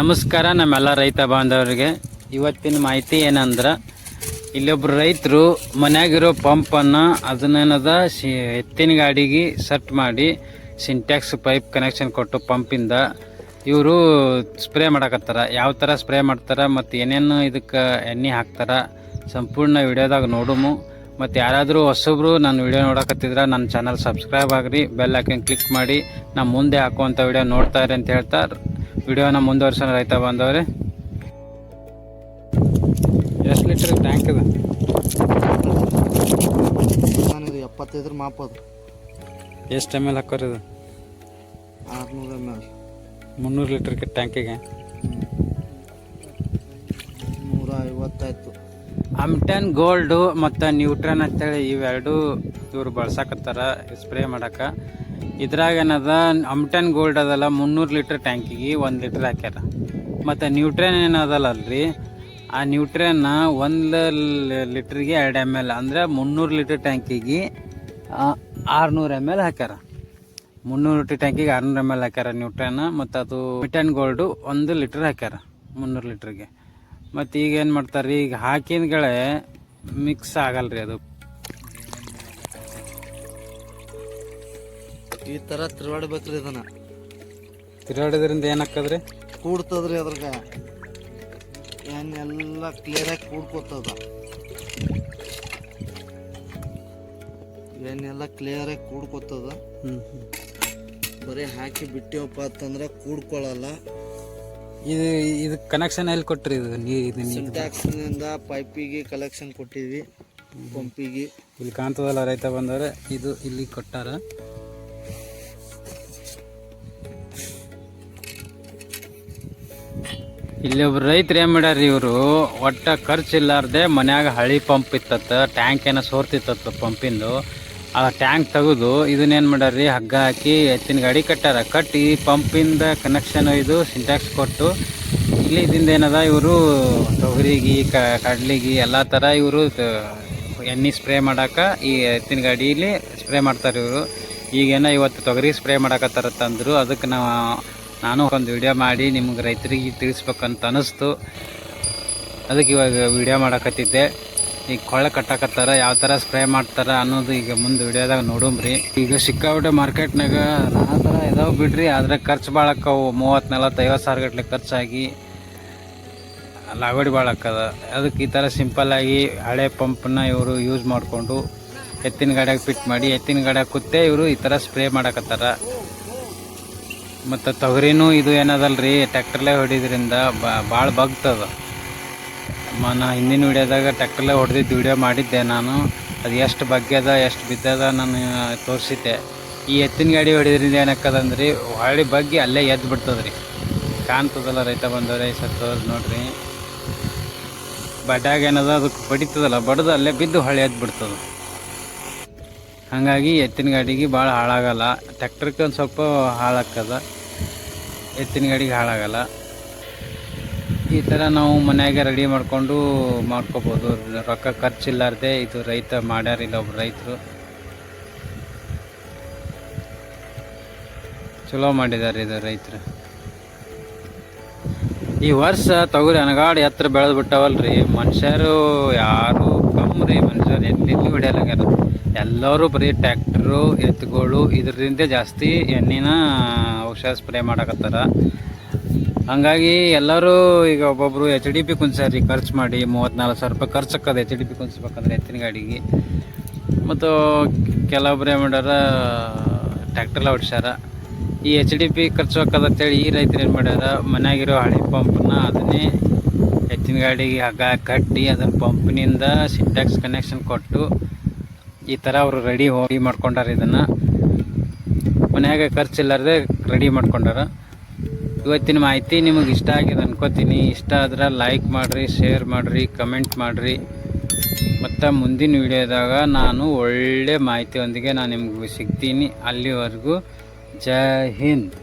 ನಮಸ್ಕಾರ, ನಮ್ಮೆಲ್ಲ ರೈತ ಬಾಂಧವರಿಗೆ. ಇವತ್ತಿನ ಮಾಹಿತಿ ಏನಂದ್ರೆ, ಇಲ್ಲೊಬ್ರು ರೈತರು ಮನ್ಯಾಗಿರೋ ಪಂಪನ್ನು ಅದನ್ನೇನದ, ಶಿ ಎತ್ತಿನ ಗಾಡಿಗೆ ಸೆಟ್ ಮಾಡಿ ಸಿಂಟ್ಯಾಕ್ಸ್ ಪೈಪ್ ಕನೆಕ್ಷನ್ ಕೊಟ್ಟು ಪಂಪಿಂದ ಇವರು ಸ್ಪ್ರೇ ಮಾಡಕತ್ತಾರ. ಯಾವ ಥರ ಸ್ಪ್ರೇ ಮಾಡ್ತಾರ ಮತ್ತು ಏನೇನು ಇದಕ್ಕೆ ಎಣ್ಣೆ ಹಾಕ್ತಾರ ಸಂಪೂರ್ಣ ವಿಡಿಯೋದಾಗ ನೋಡುಮು. ಮತ್ತು ಯಾರಾದರೂ ಹೊಸಬ್ರು ನನ್ನ ವಿಡಿಯೋ ನೋಡಕತ್ತಿದ್ರೆ ನನ್ನ ಚಾನಲ್ ಸಬ್ಸ್ಕ್ರೈಬ್ ಆಗ್ರಿ ಬೆಲ್ ಹಾಕಿ ಕ್ಲಿಕ್ ಮಾಡಿ, ನಾ ಮುಂದೆ ಹಾಕುವಂಥ ವಿಡಿಯೋ ನೋಡ್ತಾ ಇರಿ ಅಂತ ಹೇಳ್ತಾ ವಿಡಿಯೋನ ಮುಂದುವರ್ಸೋಣ ರೈತ ಬಂದವ್ರೆ ಎಷ್ಟು ಲೀಟರ್ ಟ್ಯಾಂಕ್ ಇದೆ? ಎಪ್ಪತ್ತೈದ್ರ ಎಪ್ಪತ್ತೈದರ ಮಾಪದು. ಎಷ್ಟು ಎಂ ಎಲ್ ಹಾಕೋರಿ ಇದು? ಆರುನೂರ ಎಂ ಎಲ್ ಮುನ್ನೂರು ಲೀಟ್ರ್ಗೆ ಟ್ಯಾಂಕಿಗೆ ನೂರ ಐವತ್ತಾಯ್ತು. ಅಮ್ಟನ್ ಗೋಲ್ಡು ಮತ್ತು ನ್ಯೂಟ್ರನ್ ಅಂತೇಳಿ ಇವೆರಡು ಇವರು ಬಳಸಾಕತ್ತಾರ ಸ್ಪ್ರೇ ಮಾಡಕ್ಕೆ ಇದ್ರಾಗ ಏನದ, ಅಮ್ಟನ್ ಗೋಲ್ಡ್ ಅದಲ್ಲ, ಮುನ್ನೂರು ಲೀಟ್ರ್ ಟ್ಯಾಂಕಿಗೆ ಒಂದು ಲೀಟ್ರ್ ಹಾಕ್ಯಾರ. ಮತ್ತು ನ್ಯೂಟ್ರನ್ ಏನದಲ್ಲ ಅಲ್ರಿ ಆ ನ್ಯೂಟ್ರನ್ನ ಒಂದು ಲೀಟ್ರಿಗೆ ಎರಡು ಎಂ ಎಲ್ ಅಂದರೆ ಮುನ್ನೂರು ಲೀಟ್ರ್ ಟ್ಯಾಂಕಿಗೆ ಆರುನೂರು ಎಂ ಎಲ್ ಹಾಕ್ಯಾರ. ಮುನ್ನೂರು ಲೀಟ್ರ್ ಟ್ಯಾಂಕಿಗೆ ಆರುನೂರು ಎಂ ಎಲ್ ಹಾಕ್ಯಾರ ನ್ಯೂಟ್ರನ್ ಮತ್ತು ಅದು ಮಿಟನ್ ಗೋಲ್ಡು ಒಂದು ಲೀಟ್ರ್ ಹಾಕ್ಯಾರ, ಮುನ್ನೂರು ಲೀಟ್ರಿಗೆ ಮತ್ತು ಈಗ ಏನು ಮಾಡ್ತಾರೆ ಈಗ ಹಾಕಿದ್ಗಳೇ ಮಿಕ್ಸ್ ಆಗಲ್ರಿ ಅದು. ಈ ಥರ ತಿರುಗಾಡ್ಬೇಕ್ರಿ ಇದನ್ನ. ತಿರುಗಾಡೋದ್ರಿಂದ ಏನಾಕ್ಕದ್ರಿ? ಕೂಡ್ತದ್ರಿ ಅದ್ರಾಗ. ಏನೆಲ್ಲ ಕ್ಲಿಯರಾಗಿ ಕೂಡ್ಕೋತದ. ಏನೆಲ್ಲ ಕ್ಲಿಯರಾಗಿ ಕೂಡ್ಕೋತದ. ಬರೀ ಹಾಕಿ ಬಿಟ್ಟಿವಪ್ಪ ಅಂತಂದ್ರೆ ಕೂಡ್ಕೊಳ್ಳಲ್ಲ ಇದು ಇದು ಕನೆಕ್ಷನ್ ಎಲ್ಲಿ ಕೊಟ್ರಿ ಇದು ನೀರು ಸಿಂಟ್ಯಾಕ್ಸ್ನಿಂದ ಪೈಪಿಗೆ ಕಲೆಕ್ಷನ್ ಕೊಟ್ಟಿದ್ವಿ ಪಂಪಿಗೆ ಇಲ್ಲಿ ಕಾಣ್ತದಲ್ಲ ರೈತ ಬಂದವ್ರೆ ಇದು ಇಲ್ಲಿ ಕೊಟ್ಟಾರ. ಇಲ್ಲಿ ಒಬ್ರು ರೈತರು ಏನ್ ಮಾಡ್ಯಾರ ಇವರು? ಒಟ್ಟ ಖರ್ಚು ಇಲ್ಲಾರ್ದೆ ಮನ್ಯಾಗ ಹಳಿ ಪಂಪ್ ಇತ್ತತ್ತ, ಟ್ಯಾಂಕ್ ಏನೋ ಸೋರ್ತಿತ್ತತ್ತ ಪಂಪಿಂದು. ಆ ಟ್ಯಾಂಕ್ ತೆಗೆದು ಇದನ್ನೇನು ಮಾಡ್ಯಾರ್ರಿ? ಹಗ್ಗ ಹಾಕಿ ಎತ್ತಿನ ಗಾಡಿ ಕಟ್ಟಾರ ಕಟ್ಟಿ ಪಂಪಿಂದ ಕನೆಕ್ಷನ್ ಇದು ಸಿಂಟ್ಯಾಕ್ಸ್ ಕೊಟ್ಟು ಇಲ್ಲಿ ಇದಿಂದ ಏನದ ಇವರು ತೊಗರಿಗೆ ಕಡ್ಲಿಗೆ ಎಲ್ಲ ಥರ ಇವರು ಎಣ್ಣೆ ಸ್ಪ್ರೇ ಮಾಡಾಕ ಈ ಎತ್ತಿನ ಗಾಡೀಲಿ ಸ್ಪ್ರೇ ಮಾಡ್ತಾರೆ ಇವರು. ಈಗೇನ ಇವತ್ತು ತೊಗರಿ ಸ್ಪ್ರೇ ಮಾಡಾಕತ್ತಾರತ್ತಂದ್ರು ಅದಕ್ಕೆ ನಾವು ನಾನು ಒಂದು ವಿಡಿಯೋ ಮಾಡಿ ನಿಮ್ಗೆ ರೈತರಿಗೆ ತಿಳಿಸ್ಬೇಕಂತ ಅನ್ನಿಸ್ತು. ಅದಕ್ಕೆ ಇವಾಗ ವಿಡಿಯೋ ಮಾಡಕತ್ತಿದ್ದೆ. ಈಗ ಕೊಳ್ಳೆ ಕಟ್ಟಾಕತ್ತಾರ, ಯಾವ ಥರ ಸ್ಪ್ರೇ ಮಾಡ್ತಾರ ಅನ್ನೋದು ಈಗ ಮುಂದೆ ವಿಡಿಯೋದಾಗ ನೋಡುಂಬ್ರಿ ಈಗ ಸಿಕ್ಕಾಬಿಟ್ಟೆ ಮಾರ್ಕೆಟ್ನಾಗ ಆ ಥರ ಇದಾವೆ ಬಿಡ್ರಿ. ಆದರೆ ಖರ್ಚು ಭಾಳ ಆಕ್ಕವು ಮೂವತ್ತು ನಲ್ವತ್ತು ಐವತ್ತು ಸಾವಿರ ಗಟ್ಟಲೆ ಖರ್ಚಾಗಿ ಲಾಗಡಿ ಭಾಳ ಆಕ್ಕದ ಅದಕ್ಕೆ ಈ ಥರ ಸಿಂಪಲ್ಲಾಗಿ ಹಳೆ ಪಂಪನ್ನ ಇವರು ಯೂಸ್ ಮಾಡಿಕೊಂಡು ಎತ್ತಿನ ಗಾಡಿಯಾಗ ಫಿಟ್ ಮಾಡಿ ಎತ್ತಿನ ಗಾಡಿಯಾಗ ಕೂತೇ ಇವರು ಈ ಥರ ಸ್ಪ್ರೇ ಮಾಡಕತ್ತಾರ. ಮತ್ತು ತೊಗರಿನೂ ಇದು ಏನದಲ್ರಿ ಟ್ಯಾಕ್ಟ್ರಲ್ಲೇ ಹೊಡಿದ್ರಿಂದ ಭಾಳ ಬಗ್ತದ. ನಾ ಹಿಂದಿನ ವೀಡಿಯೋದಾಗ ಟ್ಯಾಕ್ಟ್ರಲ್ಲೇ ಹೊಡೆದಿದ್ದು ವಿಡಿಯೋ ಮಾಡಿದ್ದೆ ನಾನು. ಅದು ಎಷ್ಟು ಬಗ್ಗ್ಯದ ಎಷ್ಟು ಬಿದ್ದದ ನಾನು ತೋರಿಸಿದ್ದೆ. ಈ ಎತ್ತಿನ ಗಾಡಿ ಹೊಡಿದ್ರಿಂದ ಏನಕ್ಕದಂದ್ರಿ, ಹೊಳ್ಳಿ ಬಗ್ಗೆ ಅಲ್ಲೇ ಎದ್ದು ಬಿಡ್ತದ್ರಿ. ಕಾಣ್ತದಲ್ಲ ರೈತ ಬಂದವ್ರೆ ಸತ್ತು ನೋಡ್ರಿ. ಬಡ್ಯಾಗ ಏನದ ಅದಕ್ಕೆ ಬಡಿತದಲ್ಲ, ಬಡ್ದು ಅಲ್ಲೇ ಬಿದ್ದು ಹೊಳ್ಳಿ ಎದ್ದು ಬಿಡ್ತದ. ಹಾಗಾಗಿ ಎತ್ತಿನ ಗಾಡಿಗೆ ಭಾಳ ಹಾಳಾಗಲ್ಲ. ಟ್ಯಾಕ್ಟರ್ಗೆ ಒಂದು ಸ್ವಲ್ಪ ಹಾಳಾಗ್ತದ. ಎತ್ತಿನ ಗಾಡಿಗೆ ಹಾಳಾಗಲ್ಲ. ಈ ಥರ ನಾವು ಮನೆಯಾಗೆ ರೆಡಿ ಮಾಡಿಕೊಂಡು ಮಾಡ್ಕೋಬೋದು. ರೊಕ್ಕ ಖರ್ಚಿಲ್ಲಾರ್ದೆ ಇದು ರೈತ ಮಾಡ್ಯಾರ ಇಲ್ಲ ಒಬ್ರು ರೈತರು. ಚಲೋ ಮಾಡಿದ್ದಾರೆ ಇದು ರೈತರು. ಈ ವರ್ಷ ತೊಗರಿ ಅನಗಾಡಿ ಎತ್ತರ ಬೆಳೆದು ಬಿಟ್ಟವಲ್ರಿ. ಮನುಷ್ಯರು ಯಾರು ಕಮ್ಮಿ ಮನುಷ್ಯರು ಎಲ್ಲಿ ಹಿಡಿಯಲಾಗ್ಯಾರ ಎಲ್ಲರೂ ಬರೀ ಟ್ಯಾಕ್ಟ್ರು ಎತ್ತುಗಳು ಇದರಿಂದ ಜಾಸ್ತಿ ಎಣ್ಣೆನ ಔಷಧ ಸ್ಪ್ರೇ ಮಾಡಕತ್ತಾರ. ಹಂಗಾಗಿ ಎಲ್ಲರೂ ಈಗ ಒಬ್ಬೊಬ್ರು ಎಚ್ ಡಿ ಪಿ ಕುಂಚಾರಿ ಖರ್ಚು ಮಾಡಿ ಮೂವತ್ತ್ನಾಲ್ಕು ಸಾವಿರ ರೂಪಾಯಿ ಖರ್ಚು ಹಾಕೋದು ಎಚ್ ಡಿ ಪಿ ಕುಂಚ್ಬೇಕಂದ್ರೆ ಎತ್ತಿನ ಗಾಡಿಗೆ. ಮತ್ತು ಕೆಲವೊಬ್ರು ಏನು ಮಾಡ್ಯಾರ ಟ್ಯಾಕ್ಟ್ರೆಲ್ಲ ಹೊಡ್ಸ್ಯಾರ ಈ ಎಚ್ ಡಿ ಪಿ ಖರ್ಚು ಹಾಕದ ಅಂತೇಳಿ ಈ ರೈತರು ಏನು ಮಾಡ್ಯಾರ, ಮನೆಯಾಗಿರೋ ಹಳೆ ಪಂಪನ್ನ ಅದನ್ನೇ ಎತ್ತಿನ ಗಾಡಿಗೆ ಹಗ್ಗ ಕಟ್ಟಿ ಅದನ್ನು ಪಂಪ್ನಿಂದ ಸಿಂಟ್ಯಾಕ್ಸ್ ಕನೆಕ್ಷನ್ ಕೊಟ್ಟು ಈ ಥರ ಅವರು ರೆಡಿ ಹೋಗಿ ಮಾಡ್ಕೊಂಡಾರ ಇದನ್ನು. ಮನ್ಯಾಗ ಖರ್ಚಿಲ್ಲಾರ್ದೆ ರೆಡಿ ಮಾಡ್ಕೊಂಡಾರ. ಇವತ್ತಿನ ಮಾಹಿತಿ ನಿಮಗೆ ಇಷ್ಟ ಆಗಿದೆ ಅನ್ಕೋತೀನಿ. ಇಷ್ಟ ಆದ್ರೆ ಲೈಕ್ ಮಾಡಿರಿ ಶೇರ್ ಮಾಡಿರಿ ಕಮೆಂಟ್ ಮಾಡಿರಿ. ಮತ್ತು ಮುಂದಿನ ವಿಡಿಯೋದಾಗ ನಾನು ಒಳ್ಳೆ ಮಾಹಿತಿಯೊಂದಿಗೆ ನಾನು ನಿಮ್ಗೆ ಸಿಗ್ತೀನಿ. ಅಲ್ಲಿವರೆಗೂ ಜೈ ಹಿಂದ್.